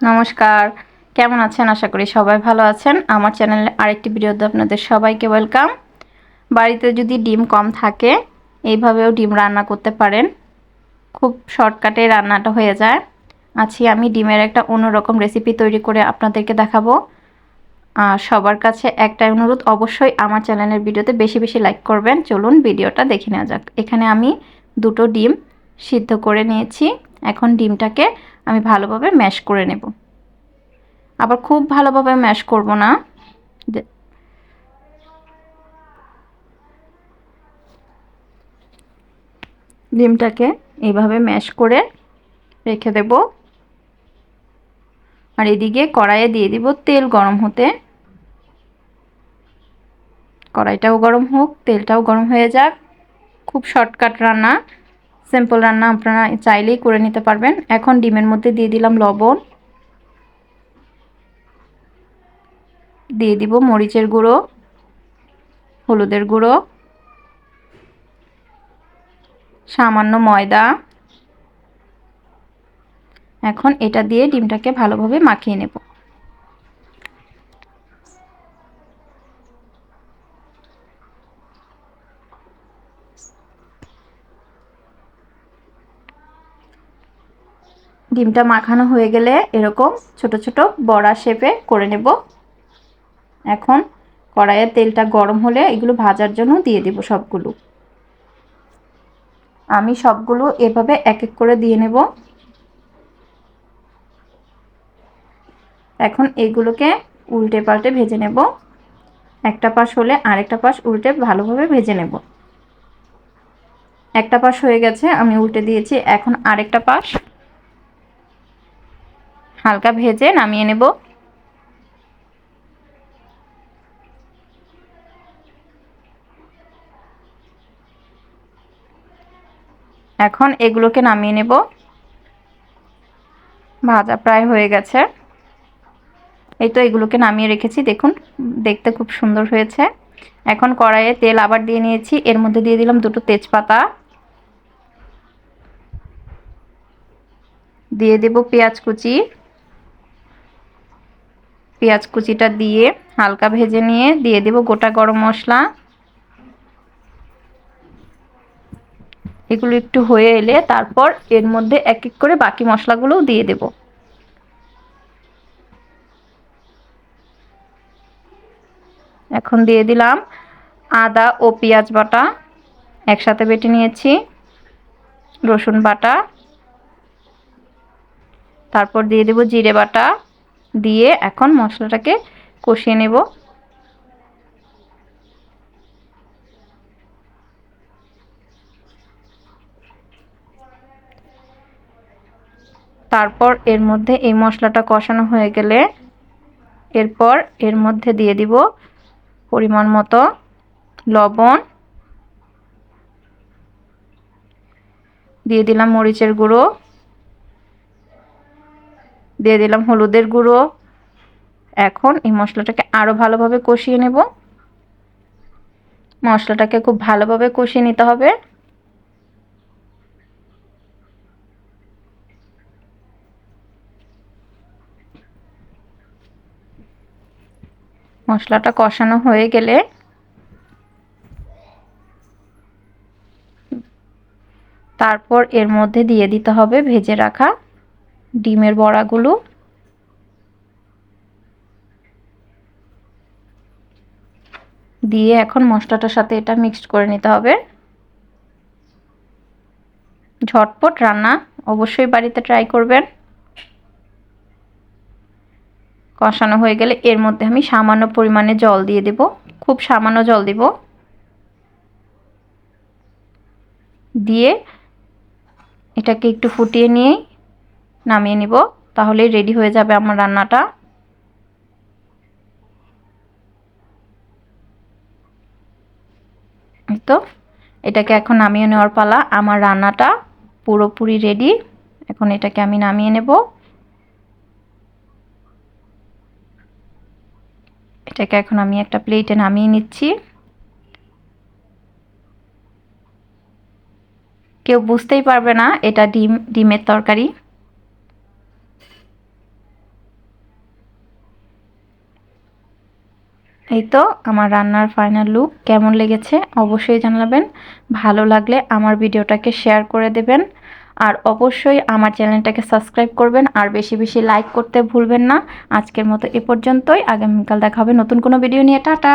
নমস্কার। কেমন আছেন? আশা করি সবাই ভালো আছেন। আমার চ্যানেলে আরেকটি ভিডিওতে আপনাদের সবাইকে ওয়েলকাম। বাড়িতে যদি ডিম কম থাকে, এইভাবেও ডিম রান্না করতে পারেন। খুব শর্টকাটে রান্নাটা হয়ে যায়। আছি আমি ডিমের একটা অন্যরকম রেসিপি তৈরি করে আপনাদেরকে দেখাবো। আর সবার কাছে একটাই অনুরোধ, অবশ্যই আমার চ্যানেলের ভিডিওতে বেশি বেশি লাইক করবেন। চলুন ভিডিওটা দেখে নেওয়া যাক। এখানে আমি দুটো ডিম সিদ্ধ করে নিয়েছি। এখন ডিমটাকে আমি ভালোভাবে ম্যাশ করে নেব। আবার খুব ভালোভাবে ম্যাশ করব না। ডিমটাকে এইভাবে ম্যাশ করে রেখে দেব। আর এদিকে কড়াইয়ে দিয়ে দিব তেল গরম হতে। কড়াইটাও গরম হোক, তেলটাও গরম হয়ে যাক। খুব শর্টকাট রান্না। সিম্পল রান্না আপনারা চাইলেই করে নিতে পারবেন। এখন ডিমের মধ্যে দিয়ে দিলাম লবণ। দিয়ে দিব মরিচের গুঁড়ো, হলুদের গুঁড়ো, সামান্য ময়দা। এখন এটা দিয়ে ডিমটাকে ভালোভাবে মাখিয়ে নেব। ডিমটা মাখানো হয়ে গেলে এরকম ছোট ছোট বড়া শেপে করে নেব। এখন কড়াইয়ের তেলটা গরম হলে এগুলো ভাজার জন্য দিয়ে দেব সবগুলো। আমি সবগুলো এভাবে এক এক করে দিয়ে নেব। এখন এগুলোকে উল্টে পাল্টে ভেজে নেব। একটা পাশ হলে আরেকটা পাশ উল্টে ভালোভাবে ভেজে নেব। একটা পাশ হয়ে গেছে, আমি উল্টে দিয়েছি। এখন আরেকটা পাশ হালকা ভেজে নামিয়ে নেব। এখন এগুলোকে নামিয়ে নেব। ভাজা প্রায় হয়ে গেছে। এই তো এগুলোকে নামিয়ে রেখেছি, দেখুন, দেখতে খুব সুন্দর হয়েছে। এখন কড়াইয়ে তেল আবার দিয়ে নিয়েছি, এর মধ্যে দিয়ে দিলাম দুটো তেজপাতা। দিয়ে দেব পেঁয়াজ কুচি। পেঁয়াজ কুচিটা দিয়ে হালকা ভেজে নিয়ে দিয়ে দেব গোটা গরম মশলা। এগুলো একটু হয়ে এলে তারপর এর মধ্যে এক এক করে বাকি মশলাগুলোও দিয়ে দেব। এখন দিয়ে দিলাম আদা ও পেঁয়াজ বাটা একসাথে বেটে নিয়েছি, রসুন বাটা, তারপর দিয়ে দেব জিরে বাটা। দিয়ে এখন মশলাটাকে কষিয়ে নেব। তারপর এর মধ্যে এই মশলাটা কষানো হয়ে গেলে এরপর এর মধ্যে দিয়ে দিব পরিমাণ মতো লবণ। দিয়ে দিলাম মরিচের গুঁড়ো। দিয়ে দিলাম হলুদের গুঁড়ো। এখন এই মশলাটাকে আরও ভালোভাবে কষিয়ে নেব। মশলাটাকে খুব ভালোভাবে কষিয়ে নিতে হবে। মশলাটা কষানো হয়ে গেলে তারপর এর মধ্যে দিয়ে দিতে হবে ভেজে রাখা ডিমের বড়াগুলো। দিয়ে এখন মশলাটার সাথে এটা মিক্সড করে নিতে হবে। ঝটপট রান্না অবশ্যই বাড়িতে ট্রাই করবেন। কষানো হয়ে গেলে এর মধ্যে আমি সামান্য পরিমাণে জল দিয়ে দেব। খুব সামান্য জল দিব। দিয়ে এটাকে একটু ফুটিয়ে নিয়ে নামিয়ে নিব। তাহলেই রেডি হয়ে যাবে আমার রান্নাটা। তো, এটাকে এখন নামিয়ে নেওয়ার পালা। আমার রান্নাটা পুরোপুরি রেডি এখন এটাকে আমি নামিয়ে নেব। এটাকে এখন আমি একটা প্লেটে নামিয়ে নিচ্ছি। কেউ বুঝতেই পারবে না এটা ডিম, ডিমের তরকারি। এই তো আমার রান্নার ফাইনাল লুক কেমন লেগেছে অবশ্যই জানাবেন। ভালো লাগলে আমার ভিডিওটাকে শেয়ার করে দেবেন। আর অবশ্যই আমার চ্যানেলটাকে সাবস্ক্রাইব করবেন আর বেশি বেশি লাইক করতে ভুলবেন না। আজকের মতো এ পর্যন্তই। আগামীকাল দেখা হবে নতুন কোনো ভিডিও নিয়ে। টাটা!